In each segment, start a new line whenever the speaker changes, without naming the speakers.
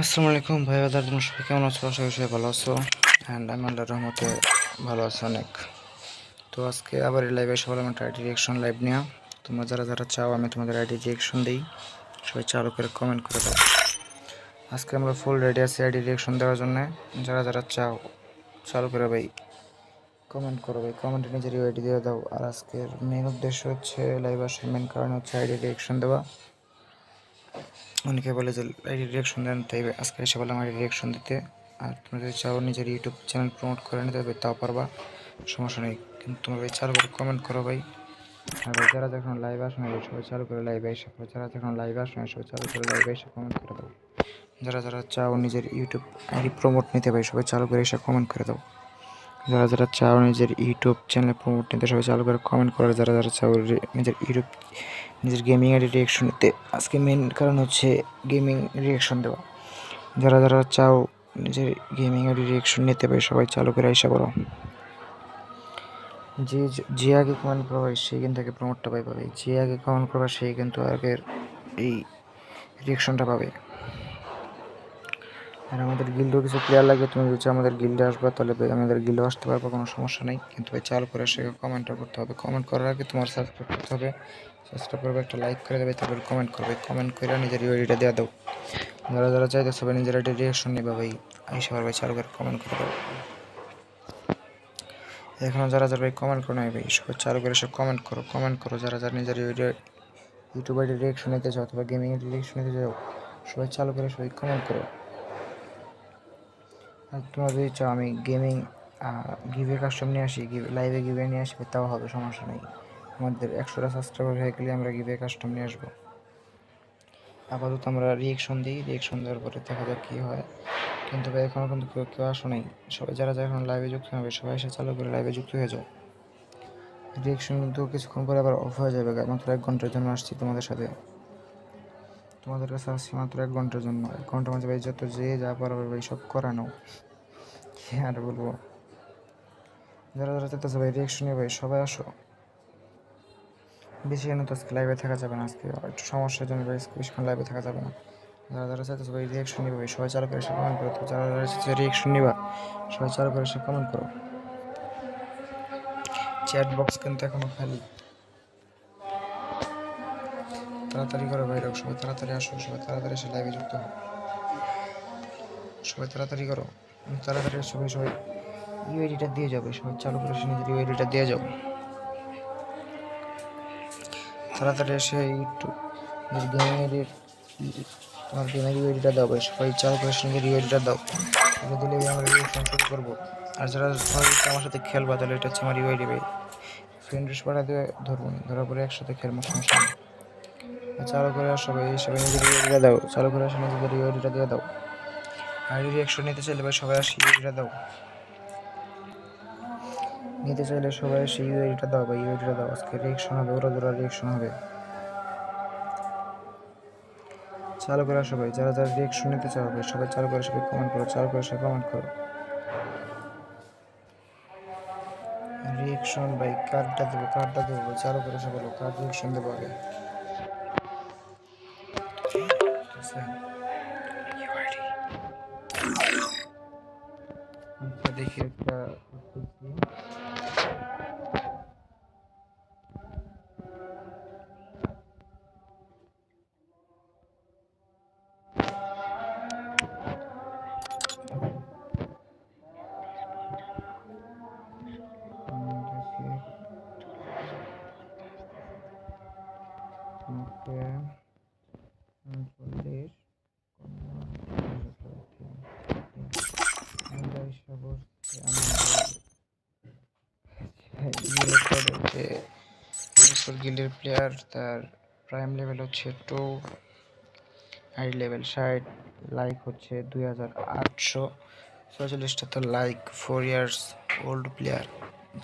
আসসালামু আলাইকুম ভাই বাদার তোমরা সবাই কেমন আছো? আশা করি সবাই ভালো আছো। অ্যান্ড আমি আল্লাহ রহমতে ভালো আছি অনেক। তো আজকে আবার এই লাইভে সবাই আমার আইডি রিয়েকশন লাইভ নেওয়া তোমরা যারা যারা চাও, আমি তোমাদের আইডি রিয়েকশন দিই। সবাই চালু করে কমেন্ট করে দাও। আজকে আমরা ফুল রেডি আছি আইডি রিয়েকশন দেওয়ার জন্য। যারা যারা চাও, চালু করে ভাই কমেন্ট করো ভাই। কমেন্টে নিজের আইডি দিয়ে দাও। আর আজকের মেন উদ্দেশ্য হচ্ছে লাইভ আসার মেন কারণ হচ্ছে আইডি রিয়েকশন দেওয়া। অনেকে বলে যে রিয়াকশন দেন। তাই আজকে এসে বললাম আইডি রিয়াকশন দিতে। আর তোমরা যদি চাও নিজের ইউটিউব চ্যানেল প্রমোট করে নিতে হবে তাও পারবা, সমস্যা নেই। কিন্তু তোমরা ভাই চালু করে কমেন্ট করো ভাই। আর ভাই যারা যখন লাইভ আসো না সবাই চালু করে লাইভে এসে যারা যখন লাইভ আসো না সবাই চালু করে লাইভে এসে কমেন্ট করে দাও। যারা যারা চাও নিজের ইউটিউব আইডি প্রমোট নিতে ভাই সবাই চালু করে এসে কমেন্ট করে দাও। যারা যারা চাও নিজের ইউটিউব চ্যানেল প্রমোট নিতে, সবাই চালু করে কমেন্ট করে। যারা যারা চাও নিজের ইউটিউব, নিজের গেমিং এর রিয়াকশন নিতে, আজকে মেন কারণ হচ্ছে গেমিং রিয়াকশন দেওয়া। যারা যারা চাও নিজের গেমিং এর রিয়াকশন নিতে পারে সবাই চালু করে আইসা করো যে যে আগে কমেন্ট করবে সেই কিন্তু আগে প্রমোটটা পাই পাবে যে আগে কমেন্ট করবে সেই কিন্তু আগের এই রিয়াকশনটা পাবে। আর আমাদের গিল্ডেও কিছু প্লেয়ার লাগবে, তুমি যদি আমাদের গিল্ডে আসবে, তাহলে আমাদের গিল্ডে আসতে পারব, কোনো সমস্যা নেই। কিন্তু ভাই চালু করে সে কমেন্টটা করতে হবে। কমেন্ট করার আগে তোমার সাবস্ক্রাইব করতে হবে। সাবস্ক্রাইব করবে, একটা লাইক করে দেবে, তারপরে কমেন্ট করবে। কমেন্ট করে নিজের ইউআইডিটা দেওয়া দাও। যারা যারা চাইতে সবাই নিজের একটা রিয়াকশন নেবে ভাই আমি সবার ভাই চালু করে কমেন্ট করে দেবো এখনও যারা যারা ভাই কমেন্ট করো করে ভাই, সবাই চালু করে সব কমেন্ট করো কমেন্ট করো। যারা যারা নিজের ইউটিউবে রিয়াকশন নিতে চাও অথবা গেমিংয়ের রিয়াকশন নিতে চাও, সবাই চালু করে সবাই কমেন্ট করো। যদি চাও আমি গেমিং গিভে কাস্টম নিয়ে আসি লাইভে গিভে নিয়ে আসবে তাও হবে, সমস্যা নেই। আমাদের একশোটা সাবস্ক্রাইবার হয়ে গেলে আমরা গিভে কাস্টম নিয়ে আসব। আপাতত আমরা রিয়েকশন দিই রিয়েকশন দেওয়ার পরে দেখা যাক কী হয়। কিন্তু ভাই এখনও কিন্তু কেউ কেউ আসো নাই। সবাই, যারা যারা এখন লাইভে যুক্ত হবে, সবাই এসে চালু করে লাইভে যুক্ত হয়ে যাও। রিয়েকশন কিন্তু কিছুক্ষণ পরে আবার অফ হয়ে যাবে মাত্র এক ঘণ্টার জন্য আসছি তোমাদের সাথে। তোমাদের কাছে আসছি মাত্র এক ঘণ্টার জন্য। এক ঘণ্টার মাঝে ভাই যত যে যা পারবে ভাই সব করানো কি আর বলব? যারা যারা চাইতেছে ভাই রিয়েকশন নিয়ে ভাই, সবাই আসো। বেশি কেন তো আজকে লাইভে থাকা যাবে না আজকে? একটু সমস্যার জন্য ভাই বেশিক্ষণ লাইভে থাকা যাবে না। যারা যারা চাইতেছে ভাই রিয়েকশন নিবে ভাই, সবাই চালু করে এসে কমেন্ট করো। যারা যারা চাইছে রিয়েকশন নিবা, সবাই চালু করে এসে কমেন্ট করো। চ্যাট বক্স কিন্তু এখনও খালি। তাড়াতাড়ি করো ভাই সবাই তাড়াতাড়ি আসো, সবাই তাড়াতাড়ি এসে লাইভে যুক্ত হও। সবাই তাড়াতাড়ি করো তাড়াতাড়ি সবাই সবাই ইউআইডিটা দিয়ে যাবে সবাই চালু করে নিজের ইউআইডিটা দিয়ে যাও। তাড়াতাড়ি এসে ইউটিউব গেমের তোমার গেমের ইউআইডিটা দাও ভাই, সবাই চালু করে নিজের ইউআইডিটা দাও। এটা দিলে আমরা রিয়েকশন শুরু করব। আর যারা আমার সাথে খেলবা, তাহলে এটা হচ্ছে আমার ইউআইডি ভাই। ফ্রেন্ড রিস পাঠা দিয়ে ধরবো, ধরার পরে একসাথে খেলব, সমস্যা চালু করে আসো ভাই, সবাই নিজের ইউআইডিটা দাও। চালু করে আসো, নিজেদের ইউআইডিটা দিয়ে দাও। আইডি রিয়াকশন নিতে চাইলে ভাই সবাই আসি ইউআইডিটা দাও। নিতে চাইলে সবাই এসে ইউআইডিটা দাও বা ইউআইডিটা দাও। আজকে রিয়াকশন হবে, ওরা ওরা রিয়াকশন হবে। চালু করে আসো ভাই, যারা যারা রিয়াকশন নিতে চাও ভাই, সবাই চালু করে সবাই কমেন্ট করো, চালু করে সবাই কমেন্ট করো। রিয়াকশন ভাই কার্ডটা দেবো কার্ডটা দেবো চালু করে সে বলো কার্ড রিয়াকশন দেবো আগে। আছে? দেখি একটা আমাদের গিল্ডের প্লেয়ার তার প্রাইম লেভেল হচ্ছে টু হাই লেভেল ষাট লাইক হচ্ছে দুই হাজার আটশো। ছয়চল্লিশটা তো like four years old player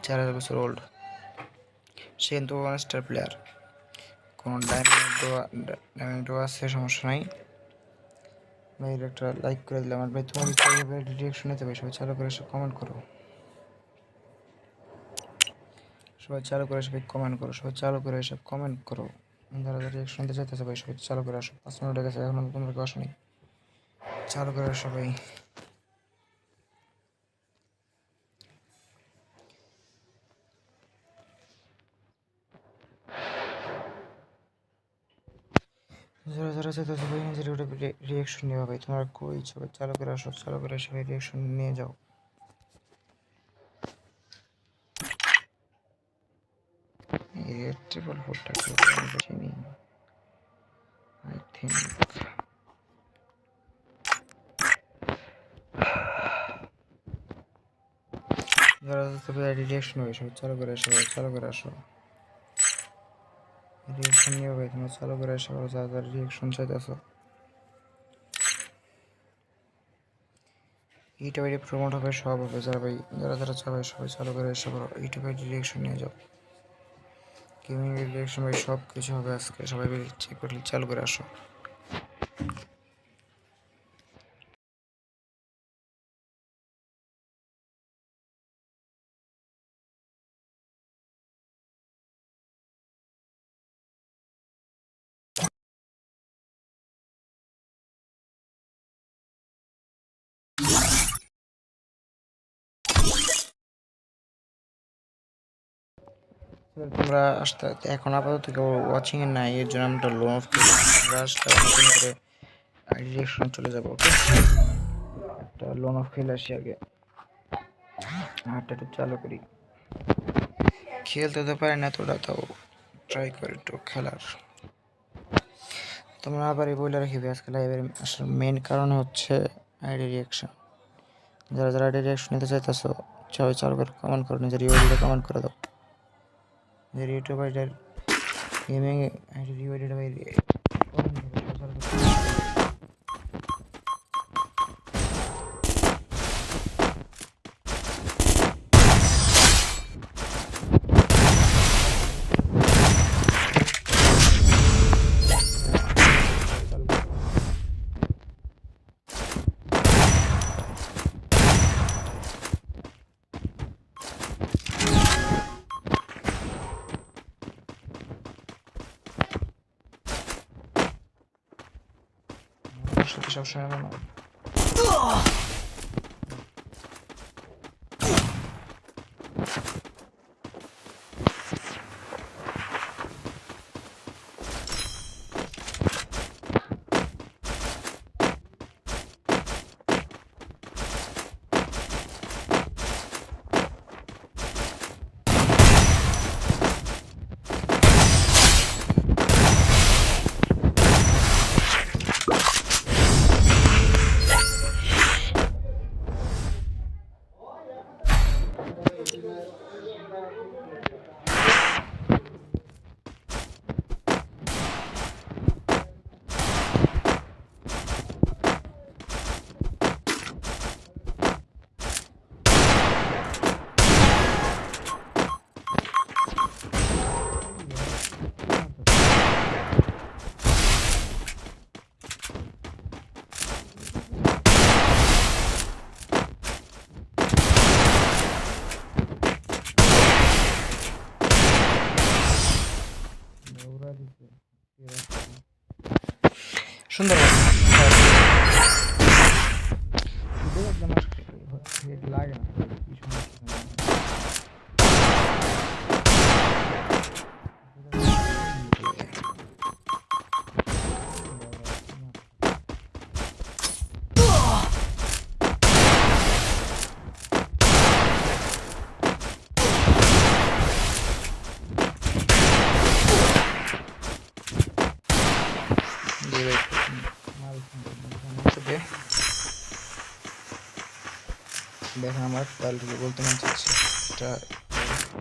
চার হাজার বছর ওল্ড সে কিন্তু ওয়ান স্টার প্লেয়ার কোনো ডায়মন্ডও ডায়মন্ডও আছে, সমস্যা নাই। ভাই, একটা লাইক করে দিলাম। আর ভাই, তোমার রিয়াকশন নিতে হবে সবাই চালু করে কমেন্ট করো। সবাই চালু করে সবাই কমেন্ট করো, সবাই চালু করে সব কমেন্ট করো। যারা যারা রিয়াকশন নিতে চাইতেছে ভাই, সবাই চালু করে আসো। পাঁচ মিনিট গেছে, এখনও তোমরা কেউ আসো চালু করে সবাই যারা যারা চাইতে ওটা রিয়াকশন নেওয়া ভাই। তোমরা কই, সবাই চালু করে আসো, চালু করে সবাই রিয়াকশন নিয়ে যাও এই ট্রিপল ফোরটা আমি চিনি আই থিঙ্ক যারা হবে চালু করে আসো চালু করে আসো। রিয়াকশন নিয়ে ভাই তোমরা চালু প্রমোট হবে, সব হবে, যারা ভাই, যারা যারা চাবে সবাই চালু করে এসে করো ইউটিউবে রিয়াকশন নিয়ে যাও। গেমিং রিয়াকশন ভাই সব কিছু হবে আজকে। সবাই চেক করে চালু করে আসো। তোমরা আসতে, এখন আপাতত কেউ ওয়াচিং এ নাই, এর জন্য আমরা লোন অফ রাশটা নতুন করে ডিরেকশন চলে যাব ওকে একটা লোন অফ খেলে আসি আগে। হাতটা একটু চালু করি। খেলতে তো পারি না তোরা, তাও ট্রাই করি একটু খেলার। তোমরা আবার এই বলে রাখি আজকে লাইভের আসলে মেন কারণ হচ্ছে আইডি রিয়াকশন যারা যারা আইডি রিয়াকশন নিতে চাইতেছো, সবাই চালু করে কমেন্ট করো, নিজের ইউআইডিটা কমেন্ট করে দাও। যে ইউটিউব আইডির গেমিং আইডির ইউআইডিটা ভাই সাথে Arkadaşlar şuna hemen সুন্দর লাগে না কি সমস্যা দিয়ে ভাই মাল থেকে দেখেন আমার থেকে বলতে মন চাচ্ছে এটা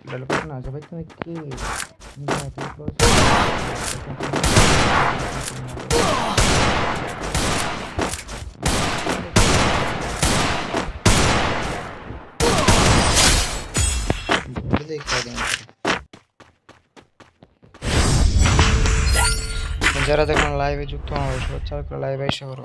ডেভেলপার না আচ্ছা ভাই, তুমি কি যারা দেখুন লাইভে যুক্ত হবে করে লাইভে এসে করো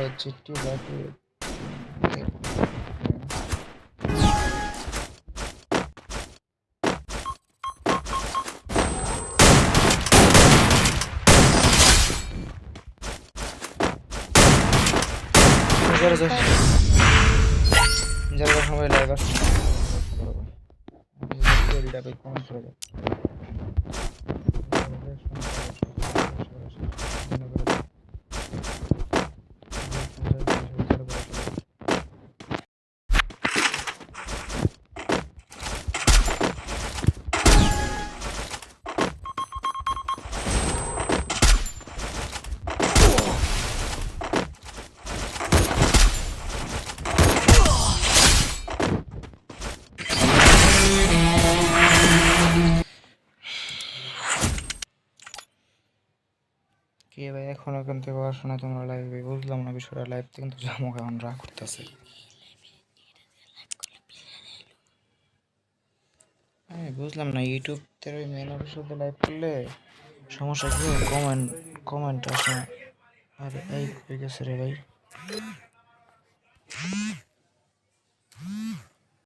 আমি গিয়ে শোনা যাচ্ছে শোনা যাবে। চিঠি বাকি যারা যারা যারা এখন এখান থেকে তোমরা লাইভে বুঝলাম না বিষয়টা লাইভ থেকে কিন্তু জামো এখন রাগ করতেছে। বুঝলাম না ইউটিউব থেকে মেন অফিসে লাইভ করলে সমস্যা কি? কমেন্ট কমেন্ট আসে না। আরে এই হয়ে গেছে রে ভাই।